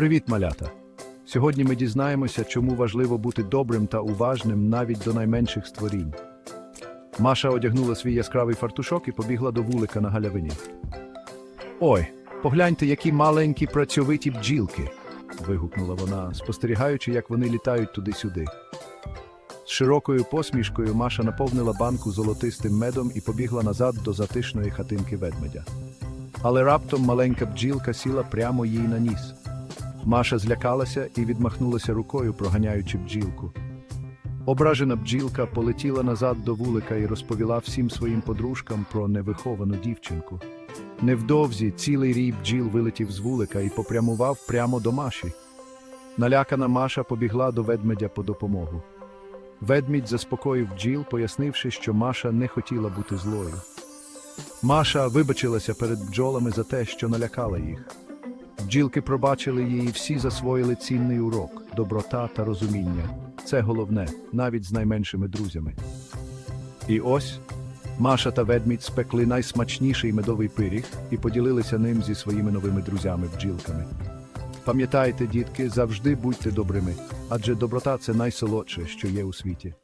Привіт, малята! Сьогодні ми дізнаємося, чому важливо бути добрим та уважним навіть до найменших створінь. Маша одягнула свій яскравий фартушок і побігла до вулика на галявині. Ой, погляньте, які маленькі працьовиті бджілки. вигукнула вона, спостерігаючи, як вони літають туди-сюди. З широкою посмішкою Маша наповнила банку золотистим медом і побігла назад до затишної хатинки ведмедя. Але раптом маленька бджілка сіла прямо їй на ніс. Маша злякалася і відмахнулася рукою, проганяючи бджілку. Ображена бджілка полетіла назад до вулика і розповіла всім своїм подружкам про невиховану дівчинку. Невдовзі цілий рій бджіл вилетів з вулика і попрямував прямо до Маші. Налякана Маша побігла до ведмедя по допомогу. Ведмідь заспокоїв бджіл, пояснивши, що Маша не хотіла бути злою. Маша вибачилася перед бджолами за те, що налякала їх. Бджілки пробачили її, всі засвоїли цінний урок доброта та розуміння. Це головне, навіть з найменшими друзями. І ось Маша та ведмідь спекли найсмачніший медовий пиріг і поділилися ним зі своїми новими друзями-бджілками. Пам'ятайте, дітки, завжди будьте добрими, адже доброта це найсолодше, що є у світі.